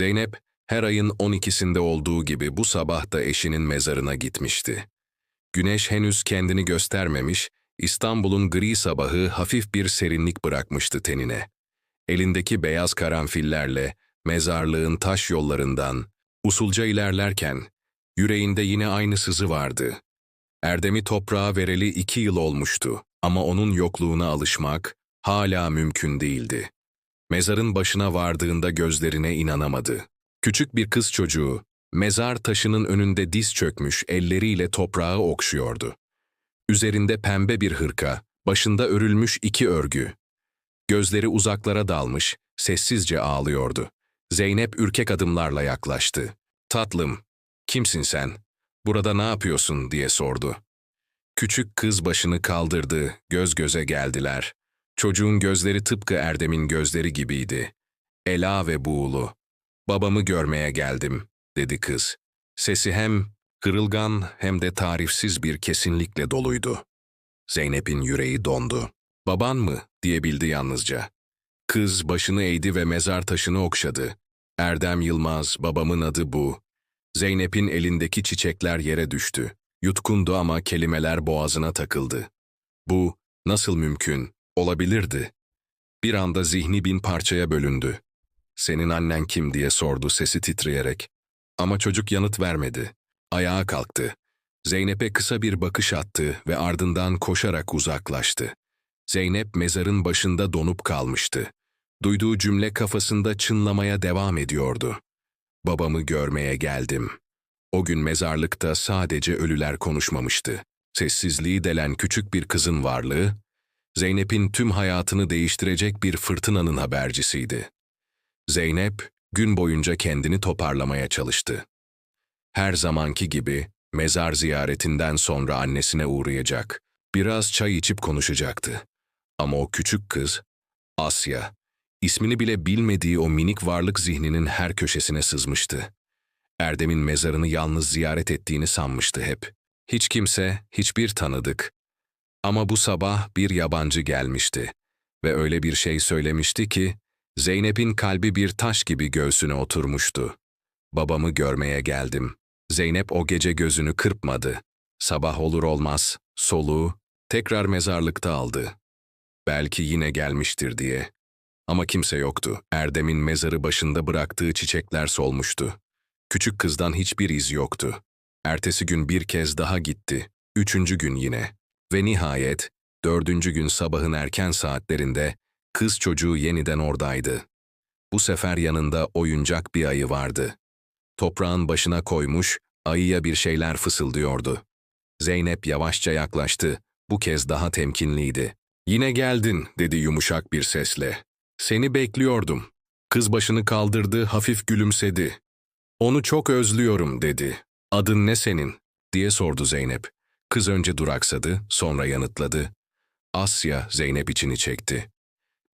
Zeynep, her ayın 12'sinde olduğu gibi bu sabah da eşinin mezarına gitmişti. Güneş henüz kendini göstermemiş, İstanbul'un gri sabahı hafif bir serinlik bırakmıştı tenine. Elindeki beyaz karanfillerle mezarlığın taş yollarından usulca ilerlerken yüreğinde yine aynı sızı vardı. Erdem'i toprağa vereli iki yıl olmuştu ama onun yokluğuna alışmak hala mümkün değildi. Mezarın başına vardığında gözlerine inanamadı. Küçük bir kız çocuğu, mezar taşının önünde diz çökmüş elleriyle toprağı okşuyordu. Üzerinde pembe bir hırka, başında örülmüş iki örgü. Gözleri uzaklara dalmış, sessizce ağlıyordu. Zeynep ürkek adımlarla yaklaştı. Tatlım, kimsin sen? Burada ne yapıyorsun diye sordu. Küçük kız başını kaldırdı, göz göze geldiler. Çocuğun gözleri tıpkı Erdem'in gözleri gibiydi. Ela ve buğulu. Babamı görmeye geldim, dedi kız. Sesi hem kırılgan hem de tarifsiz bir kesinlikle doluydu. Zeynep'in yüreği dondu. Baban mı? diyebildi yalnızca. Kız başını eğdi ve mezar taşını okşadı. Erdem Yılmaz, babamın adı bu. Zeynep'in elindeki çiçekler yere düştü. Yutkundu ama kelimeler boğazına takıldı. Bu, nasıl mümkün, olabilirdi. Bir anda zihni bin parçaya bölündü. Senin annen kim diye sordu sesi titreyerek. Ama çocuk yanıt vermedi. Ayağa kalktı. Zeynep'e kısa bir bakış attı ve ardından koşarak uzaklaştı. Zeynep mezarın başında donup kalmıştı. Duyduğu cümle kafasında çınlamaya devam ediyordu. Babamı görmeye geldim. O gün mezarlıkta sadece ölüler konuşmamıştı. Sessizliği delen küçük bir kızın varlığı, Zeynep'in tüm hayatını değiştirecek bir fırtınanın habercisiydi. Zeynep, gün boyunca kendini toparlamaya çalıştı. Her zamanki gibi mezar ziyaretinden sonra annesine uğrayacak, biraz çay içip konuşacaktı. Ama o küçük kız, Asya, ismini bile bilmediği o minik varlık zihninin her köşesine sızmıştı. Erdem'in mezarını yalnız ziyaret ettiğini sanmıştı hep. Hiç kimse, hiçbir tanıdık. Ama bu sabah bir yabancı gelmişti ve öyle bir şey söylemişti ki Zeynep'in kalbi bir taş gibi göğsüne oturmuştu. Babamı görmeye geldim. Zeynep o gece gözünü kırpmadı. Sabah olur olmaz, soluğu tekrar mezarlıkta aldı. Belki yine gelmiştir diye. Ama kimse yoktu. Erdem'in mezarı başında bıraktığı çiçekler solmuştu. Küçük kızdan hiçbir iz yoktu. Ertesi gün bir kez daha gitti. Üçüncü gün yine. Ve nihayet, dördüncü gün sabahın erken saatlerinde kız çocuğu yeniden oradaydı. Bu sefer yanında oyuncak bir ayı vardı. Toprağın başına koymuş, ayıya bir şeyler fısıldıyordu. Zeynep yavaşça yaklaştı, bu kez daha temkinliydi. Yine geldin, dedi yumuşak bir sesle. Seni bekliyordum. Kız başını kaldırdı, hafif gülümsedi. Onu çok özlüyorum, dedi. Adın ne senin? diye sordu Zeynep. Kız önce duraksadı, sonra yanıtladı. Asya Zeynep içini çekti.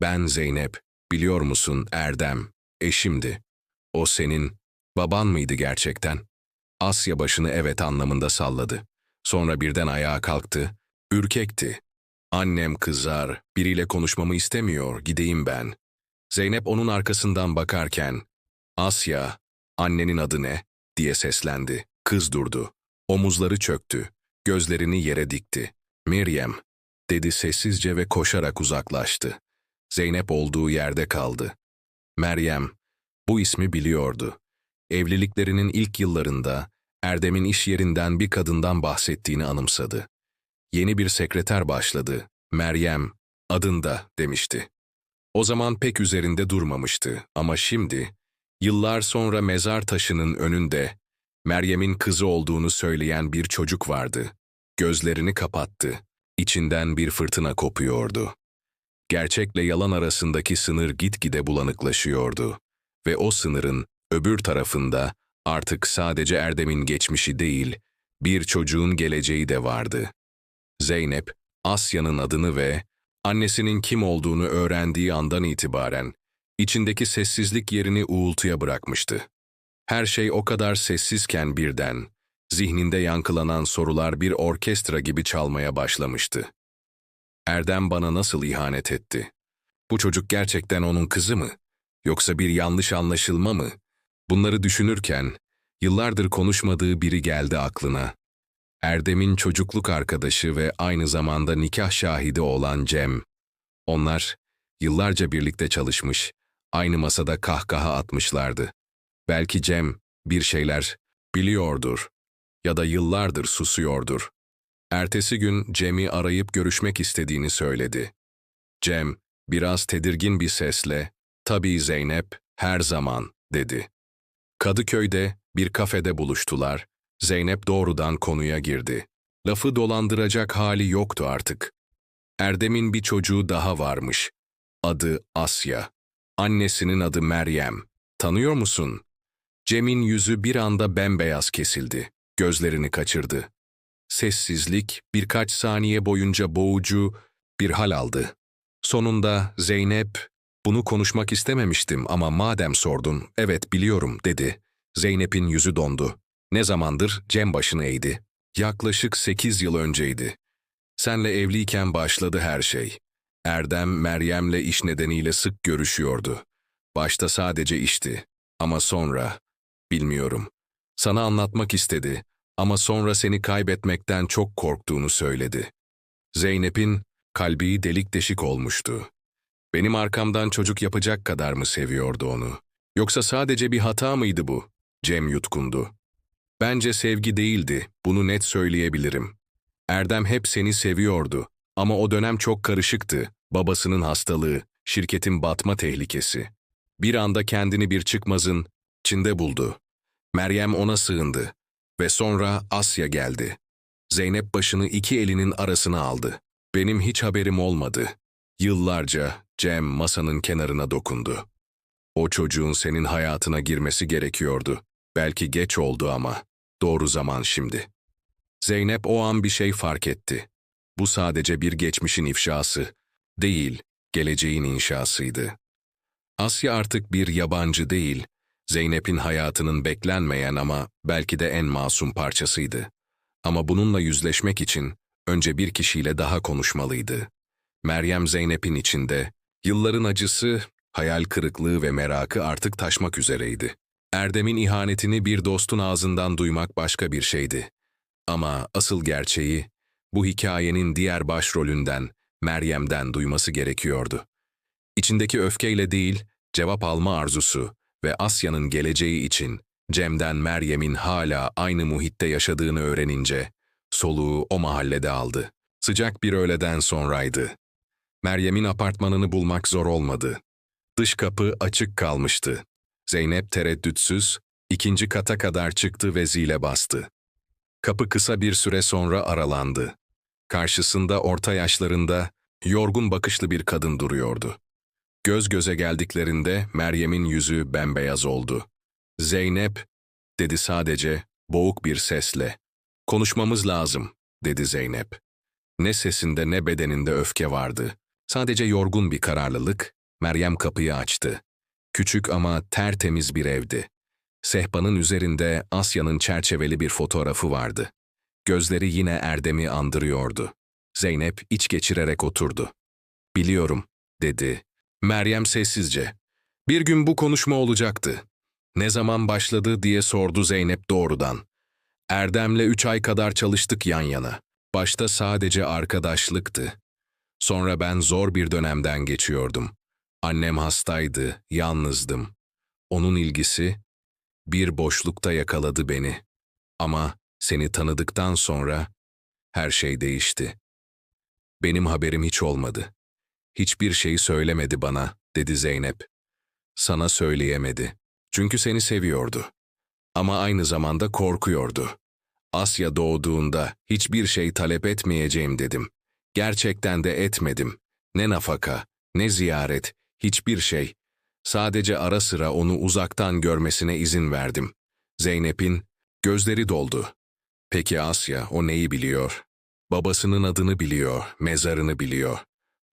Ben Zeynep, biliyor musun Erdem, eşimdi. O senin, baban mıydı gerçekten? Asya başını evet anlamında salladı. Sonra birden ayağa kalktı. Ürkekti. Annem kızar, biriyle konuşmamı istemiyor, gideyim ben. Zeynep onun arkasından bakarken, Asya, annenin adı ne? diye seslendi. Kız durdu. Omuzları çöktü. Gözlerini yere dikti. Meryem, dedi sessizce ve koşarak uzaklaştı. Zeynep olduğu yerde kaldı. Meryem, bu ismi biliyordu. Evliliklerinin ilk yıllarında Erdem'in iş yerinden bir kadından bahsettiğini anımsadı. Yeni bir sekreter başladı. Meryem, adında demişti. O zaman pek üzerinde durmamıştı ama şimdi, yıllar sonra mezar taşının önünde Meryem'in kızı olduğunu söyleyen bir çocuk vardı. Gözlerini kapattı. İçinden bir fırtına kopuyordu. Gerçekle yalan arasındaki sınır gitgide bulanıklaşıyordu ve o sınırın öbür tarafında artık sadece Erdem'in geçmişi değil, bir çocuğun geleceği de vardı. Zeynep, Asya'nın adını ve annesinin kim olduğunu öğrendiği andan itibaren içindeki sessizlik yerini uğultuya bırakmıştı. Her şey o kadar sessizken birden, zihninde yankılanan sorular bir orkestra gibi çalmaya başlamıştı. Erdem bana nasıl ihanet etti? Bu çocuk gerçekten onun kızı mı? Yoksa bir yanlış anlaşılma mı? Bunları düşünürken yıllardır konuşmadığı biri geldi aklına. Erdem'in çocukluk arkadaşı ve aynı zamanda nikah şahidi olan Cem. Onlar yıllarca birlikte çalışmış, aynı masada kahkaha atmışlardı. Belki Cem bir şeyler biliyordur ya da yıllardır susuyordur. Ertesi gün Cem'i arayıp görüşmek istediğini söyledi. Cem biraz tedirgin bir sesle, "Tabii Zeynep, her zaman." dedi. Kadıköy'de bir kafede buluştular. Zeynep doğrudan konuya girdi. Lafı dolandıracak hali yoktu artık. Erdem'in bir çocuğu daha varmış. Adı Asya. Annesinin adı Meryem. Tanıyor musun? Cem'in yüzü bir anda bembeyaz kesildi. Gözlerini kaçırdı. Sessizlik birkaç saniye boyunca boğucu bir hal aldı. Sonunda Zeynep, bunu konuşmak istememiştim ama madem sordun, evet biliyorum dedi. Zeynep'in yüzü dondu. Ne zamandır Cem başını eğdi. Yaklaşık sekiz yıl önceydi. Senle evliyken başladı her şey. Erdem, Meryem'le iş nedeniyle sık görüşüyordu. Başta sadece işti. Ama sonra, bilmiyorum. Sana anlatmak istedi ama sonra seni kaybetmekten çok korktuğunu söyledi. Zeynep'in kalbi delik deşik olmuştu. Benim arkamdan çocuk yapacak kadar mı seviyordu onu? Yoksa sadece bir hata mıydı bu? Cem yutkundu. Bence sevgi değildi, bunu net söyleyebilirim. Erdem hep seni seviyordu ama o dönem çok karışıktı. Babasının hastalığı, şirketin batma tehlikesi. Bir anda kendini bir çıkmazın içinde buldu. Meryem ona sığındı ve sonra Asya geldi. Zeynep başını iki elinin arasına aldı. Benim hiç haberim olmadı. Yıllarca Cem masanın kenarına dokundu. O çocuğun senin hayatına girmesi gerekiyordu. Belki geç oldu ama doğru zaman şimdi. Zeynep o an bir şey fark etti. Bu sadece bir geçmişin ifşası değil, geleceğin inşasıydı. Asya artık bir yabancı değil, Zeynep'in hayatının beklenmeyen ama belki de en masum parçasıydı. Ama bununla yüzleşmek için önce bir kişiyle daha konuşmalıydı. Meryem Zeynep'in içinde, yılların acısı, hayal kırıklığı ve merakı artık taşmak üzereydi. Erdem'in ihanetini bir dostun ağzından duymak başka bir şeydi. Ama asıl gerçeği, bu hikayenin diğer başrolünden, Meryem'den duyması gerekiyordu. İçindeki öfkeyle değil, cevap alma arzusu ve Asya'nın geleceği için Cem'den Meryem'in hala aynı muhitte yaşadığını öğrenince, soluğu o mahallede aldı. Sıcak bir öğleden sonraydı. Meryem'in apartmanını bulmak zor olmadı. Dış kapı açık kalmıştı. Zeynep tereddütsüz, ikinci kata kadar çıktı ve zile bastı. Kapı kısa bir süre sonra aralandı. Karşısında orta yaşlarında, yorgun bakışlı bir kadın duruyordu. Göz göze geldiklerinde Meryem'in yüzü bembeyaz oldu. Zeynep, dedi sadece, boğuk bir sesle. Konuşmamız lazım, dedi Zeynep. Ne sesinde ne bedeninde öfke vardı. Sadece yorgun bir kararlılık, Meryem kapıyı açtı. Küçük ama tertemiz bir evdi. Sehpanın üzerinde Asya'nın çerçeveli bir fotoğrafı vardı. Gözleri yine Erdem'i andırıyordu. Zeynep iç geçirerek oturdu. Biliyorum, dedi. Meryem sessizce. Bir gün bu konuşma olacaktı. Ne zaman başladı diye sordu Zeynep doğrudan. Erdem'le üç ay kadar çalıştık yan yana. Başta sadece arkadaşlıktı. Sonra ben zor bir dönemden geçiyordum. Annem hastaydı, yalnızdım. Onun ilgisi bir boşlukta yakaladı beni. Ama seni tanıdıktan sonra her şey değişti. Benim haberim hiç olmadı. Hiçbir şeyi söylemedi bana, dedi Zeynep. Sana söyleyemedi. Çünkü seni seviyordu. Ama aynı zamanda korkuyordu. Asya doğduğunda hiçbir şey talep etmeyeceğim dedim. Gerçekten de etmedim. Ne nafaka, ne ziyaret, hiçbir şey. Sadece ara sıra onu uzaktan görmesine izin verdim. Zeynep'in gözleri doldu. Peki Asya o neyi biliyor? Babasının adını biliyor, mezarını biliyor.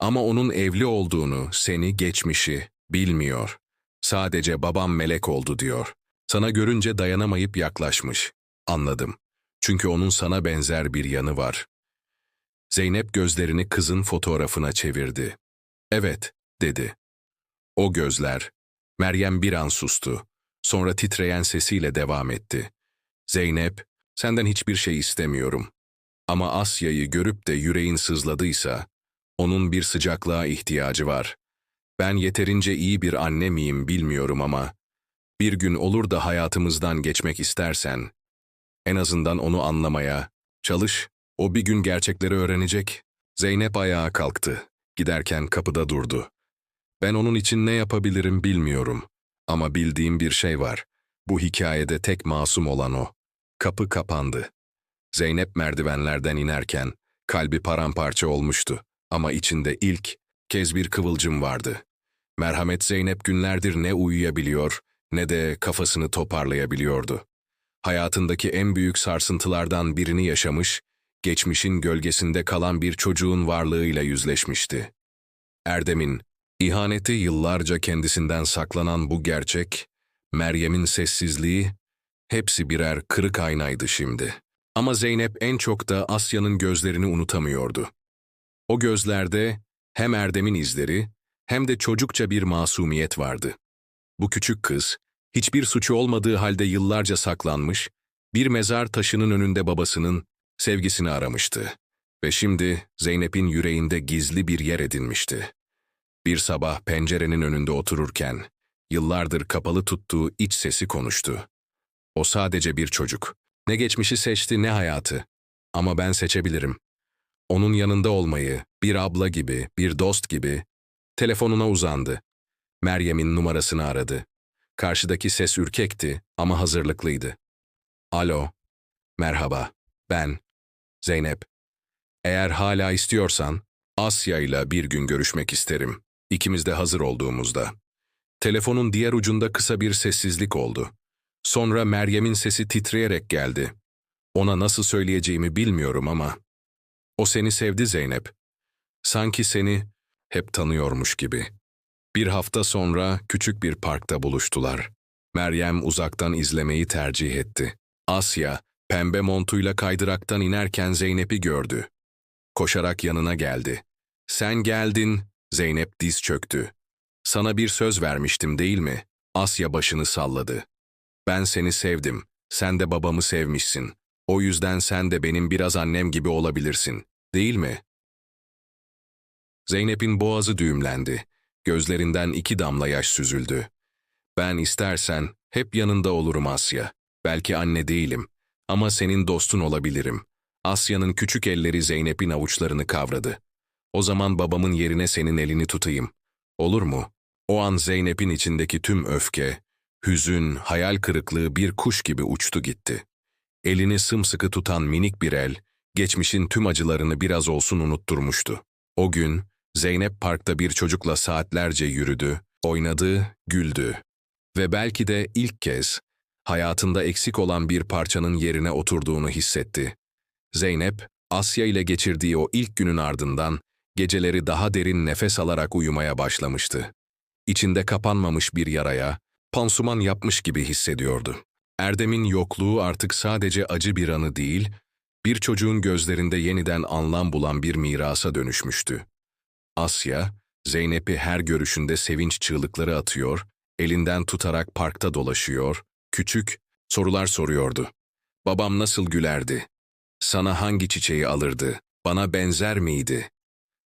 Ama onun evli olduğunu, seni, geçmişi bilmiyor. Sadece babam melek oldu diyor. Sana görünce dayanamayıp yaklaşmış. Anladım. Çünkü onun sana benzer bir yanı var. Zeynep gözlerini kızın fotoğrafına çevirdi. Evet, dedi. O gözler. Meryem bir an sustu. Sonra titreyen sesiyle devam etti. Zeynep, senden hiçbir şey istemiyorum. Ama Asya'yı görüp de yüreğin sızladıysa, onun bir sıcaklığa ihtiyacı var. Ben yeterince iyi bir anne miyim bilmiyorum ama, bir gün olur da hayatımızdan geçmek istersen, en azından onu anlamaya, çalış, o bir gün gerçekleri öğrenecek. Zeynep ayağa kalktı, giderken kapıda durdu. Ben onun için ne yapabilirim bilmiyorum. Ama bildiğim bir şey var. Bu hikayede tek masum olan o. Kapı kapandı. Zeynep merdivenlerden inerken kalbi paramparça olmuştu. Ama içinde ilk kez bir kıvılcım vardı. Merhamet Zeynep günlerdir ne uyuyabiliyor ne de kafasını toparlayabiliyordu. Hayatındaki en büyük sarsıntılardan birini yaşamış, geçmişin gölgesinde kalan bir çocuğun varlığıyla yüzleşmişti. Erdem'in, ihaneti yıllarca kendisinden saklanan bu gerçek, Meryem'in sessizliği, hepsi birer kırık aynaydı şimdi. Ama Zeynep en çok da Asya'nın gözlerini unutamıyordu. O gözlerde hem Erdem'in izleri hem de çocukça bir masumiyet vardı. Bu küçük kız, hiçbir suçu olmadığı halde yıllarca saklanmış, bir mezar taşının önünde babasının sevgisini aramıştı. Ve şimdi Zeynep'in yüreğinde gizli bir yer edinmişti. Bir sabah pencerenin önünde otururken, yıllardır kapalı tuttuğu iç sesi konuştu. O sadece bir çocuk. Ne geçmişi seçti ne hayatı. Ama ben seçebilirim. Onun yanında olmayı, bir abla gibi, bir dost gibi, telefonuna uzandı. Meryem'in numarasını aradı. Karşıdaki ses ürkekti ama hazırlıklıydı. Alo, merhaba, ben, Zeynep. Eğer hala istiyorsan, Asya ile bir gün görüşmek isterim. İkimiz de hazır olduğumuzda. Telefonun diğer ucunda kısa bir sessizlik oldu. Sonra Meryem'in sesi titreyerek geldi. Ona nasıl söyleyeceğimi bilmiyorum ama... O seni sevdi Zeynep. Sanki seni hep tanıyormuş gibi. Bir hafta sonra küçük bir parkta buluştular. Meryem uzaktan izlemeyi tercih etti. Asya, pembe montuyla kaydıraktan inerken Zeynep'i gördü. Koşarak yanına geldi. Sen geldin, Zeynep diz çöktü. Sana bir söz vermiştim değil mi? Asya başını salladı. Ben seni sevdim, sen de babamı sevmişsin. O yüzden sen de benim biraz annem gibi olabilirsin, değil mi? Zeynep'in boğazı düğümlendi. Gözlerinden iki damla yaş süzüldü. Ben istersen hep yanında olurum Asya. Belki anne değilim ama senin dostun olabilirim. Asya'nın küçük elleri Zeynep'in avuçlarını kavradı. O zaman babamın yerine senin elini tutayım. Olur mu? O an Zeynep'in içindeki tüm öfke, hüzün, hayal kırıklığı bir kuş gibi uçtu gitti. Elini sımsıkı tutan minik bir el, geçmişin tüm acılarını biraz olsun unutturmuştu. O gün, Zeynep parkta bir çocukla saatlerce yürüdü, oynadı, güldü. Ve belki de ilk kez, hayatında eksik olan bir parçanın yerine oturduğunu hissetti. Zeynep, Asya ile geçirdiği o ilk günün ardından, geceleri daha derin nefes alarak uyumaya başlamıştı. İçinde kapanmamış bir yaraya, pansuman yapmış gibi hissediyordu. Erdem'in yokluğu artık sadece acı bir anı değil, bir çocuğun gözlerinde yeniden anlam bulan bir mirasa dönüşmüştü. Asya, Zeynep'i her görüşünde sevinç çığlıkları atıyor, elinden tutarak parkta dolaşıyor, küçük, sorular soruyordu. Babam nasıl gülerdi? Sana hangi çiçeği alırdı? Bana benzer miydi?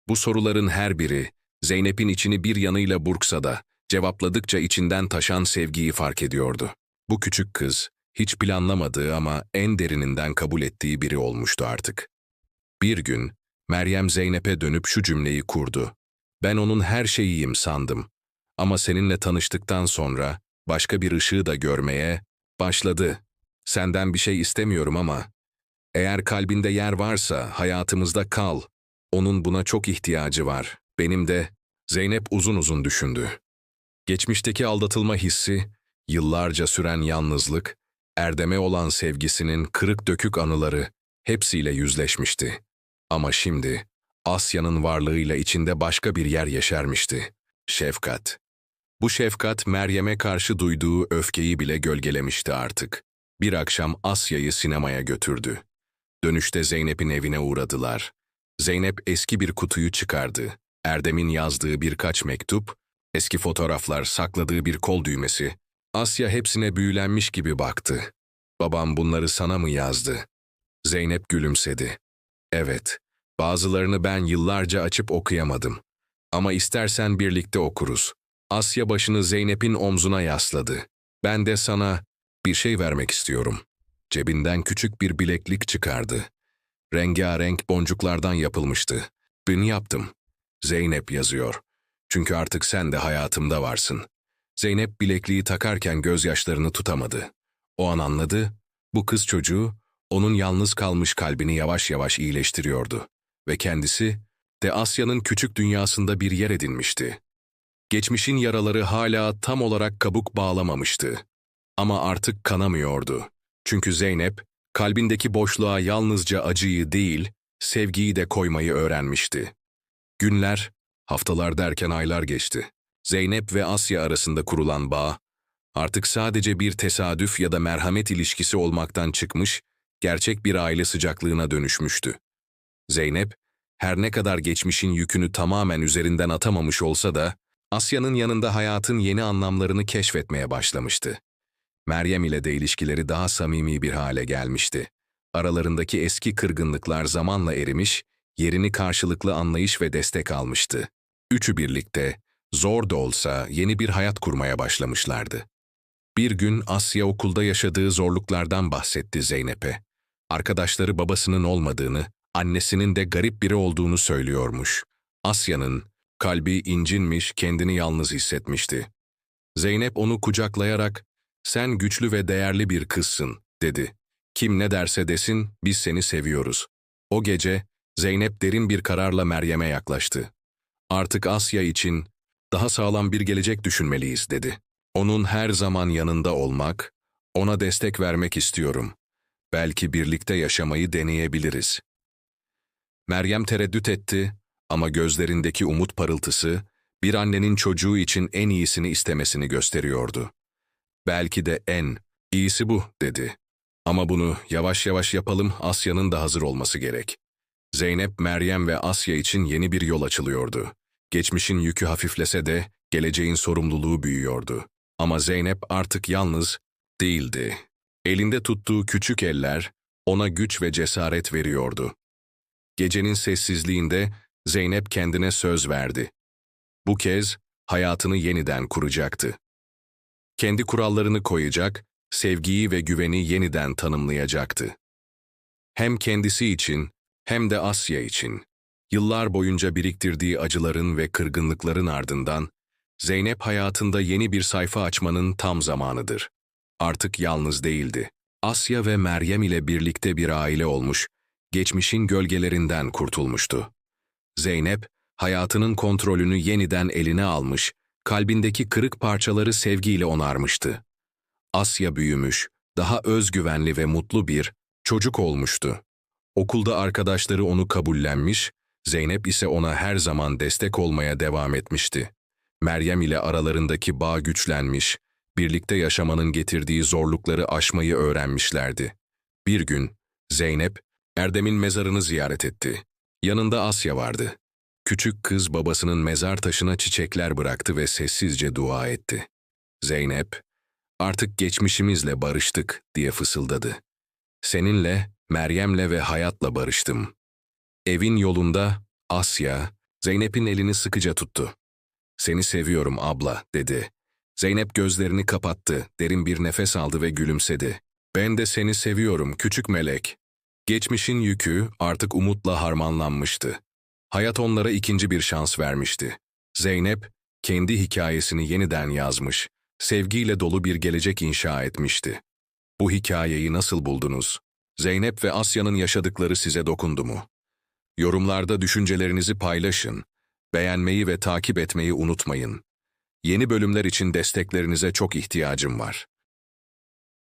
Bu soruların her biri, Zeynep'in içini bir yanıyla burksa da, cevapladıkça içinden taşan sevgiyi fark ediyordu. Bu küçük kız, hiç planlamadığı ama en derininden kabul ettiği biri olmuştu artık. Bir gün, Meryem Zeynep'e dönüp şu cümleyi kurdu. Ben onun her şeyiyim sandım. Ama seninle tanıştıktan sonra başka bir ışığı da görmeye başladı. Senden bir şey istemiyorum ama eğer kalbinde yer varsa hayatımızda kal. Onun buna çok ihtiyacı var. Benim de Zeynep uzun uzun düşündü. Geçmişteki aldatılma hissi, yıllarca süren yalnızlık, Erdem'e olan sevgisinin kırık dökük anıları hepsiyle yüzleşmişti. Ama şimdi Asya'nın varlığıyla içinde başka bir yer yeşermişti. Şefkat. Bu şefkat Meryem'e karşı duyduğu öfkeyi bile gölgelemişti artık. Bir akşam Asya'yı sinemaya götürdü. Dönüşte Zeynep'in evine uğradılar. Zeynep eski bir kutuyu çıkardı. Erdem'in yazdığı birkaç mektup, eski fotoğraflar sakladığı bir kol düğmesi Asya hepsine büyülenmiş gibi baktı. Babam bunları sana mı yazdı? Zeynep gülümsedi. Evet, bazılarını ben yıllarca açıp okuyamadım. Ama istersen birlikte okuruz. Asya başını Zeynep'in omzuna yasladı. Ben de sana bir şey vermek istiyorum. Cebinden küçük bir bileklik çıkardı. Rengarenk boncuklardan yapılmıştı. Bunu yaptım. Zeynep yazıyor. Çünkü artık sen de hayatımda varsın. Zeynep bilekliği takarken gözyaşlarını tutamadı. O an anladı, bu kız çocuğu onun yalnız kalmış kalbini yavaş yavaş iyileştiriyordu. Ve kendisi de Asya'nın küçük dünyasında bir yer edinmişti. Geçmişin yaraları hala tam olarak kabuk bağlamamıştı. Ama artık kanamıyordu. Çünkü Zeynep, kalbindeki boşluğa yalnızca acıyı değil, sevgiyi de koymayı öğrenmişti. Günler, haftalar derken aylar geçti. Zeynep ve Asya arasında kurulan bağ, artık sadece bir tesadüf ya da merhamet ilişkisi olmaktan çıkmış, gerçek bir aile sıcaklığına dönüşmüştü. Zeynep, her ne kadar geçmişin yükünü tamamen üzerinden atamamış olsa da, Asya'nın yanında hayatın yeni anlamlarını keşfetmeye başlamıştı. Meryem ile de ilişkileri daha samimi bir hale gelmişti. Aralarındaki eski kırgınlıklar zamanla erimiş, yerini karşılıklı anlayış ve destek almıştı. Üçü birlikte, zor da olsa yeni bir hayat kurmaya başlamışlardı. Bir gün Asya okulda yaşadığı zorluklardan bahsetti Zeynep'e. Arkadaşları babasının olmadığını, annesinin de garip biri olduğunu söylüyormuş. Asya'nın kalbi incinmiş, kendini yalnız hissetmişti. Zeynep onu kucaklayarak, "Sen güçlü ve değerli bir kızsın." dedi. "Kim ne derse desin, biz seni seviyoruz." O gece Zeynep derin bir kararla Meryem'e yaklaştı. "Artık Asya için daha sağlam bir gelecek düşünmeliyiz." dedi. Onun her zaman yanında olmak, ona destek vermek istiyorum. Belki birlikte yaşamayı deneyebiliriz. Meryem tereddüt etti ama gözlerindeki umut parıltısı bir annenin çocuğu için en iyisini istemesini gösteriyordu. Belki de en iyisi bu dedi. Ama bunu yavaş yavaş yapalım Asya'nın da hazır olması gerek. Zeynep, Meryem ve Asya için yeni bir yol açılıyordu. Geçmişin yükü hafiflese de geleceğin sorumluluğu büyüyordu. Ama Zeynep artık yalnız değildi. Elinde tuttuğu küçük eller ona güç ve cesaret veriyordu. Gecenin sessizliğinde Zeynep kendine söz verdi. Bu kez hayatını yeniden kuracaktı. Kendi kurallarını koyacak, sevgiyi ve güveni yeniden tanımlayacaktı. Hem kendisi için hem de Asya için. Yıllar boyunca biriktirdiği acıların ve kırgınlıkların ardından Zeynep hayatında yeni bir sayfa açmanın tam zamanıdır. Artık yalnız değildi. Asya ve Meryem ile birlikte bir aile olmuş, geçmişin gölgelerinden kurtulmuştu. Zeynep, hayatının kontrolünü yeniden eline almış, kalbindeki kırık parçaları sevgiyle onarmıştı. Asya büyümüş, daha özgüvenli ve mutlu bir çocuk olmuştu. Okulda arkadaşları onu kabullenmiş, Zeynep ise ona her zaman destek olmaya devam etmişti. Meryem ile aralarındaki bağ güçlenmiş, birlikte yaşamanın getirdiği zorlukları aşmayı öğrenmişlerdi. Bir gün Zeynep, Erdem'in mezarını ziyaret etti. Yanında Asya vardı. Küçük kız babasının mezar taşına çiçekler bıraktı ve sessizce dua etti. Zeynep, artık geçmişimizle barıştık diye fısıldadı. Seninle, Meryem'le ve hayatla barıştım. Evin yolunda Asya, Zeynep'in elini sıkıca tuttu. Seni seviyorum abla, dedi. Zeynep gözlerini kapattı, derin bir nefes aldı ve gülümsedi. Ben de seni seviyorum küçük melek. Geçmişin yükü artık umutla harmanlanmıştı. Hayat onlara ikinci bir şans vermişti. Zeynep, kendi hikayesini yeniden yazmış, sevgiyle dolu bir gelecek inşa etmişti. Bu hikayeyi nasıl buldunuz? Zeynep ve Asya'nın yaşadıkları size dokundu mu? Yorumlarda düşüncelerinizi paylaşın. Beğenmeyi ve takip etmeyi unutmayın. Yeni bölümler için desteklerinize çok ihtiyacım var.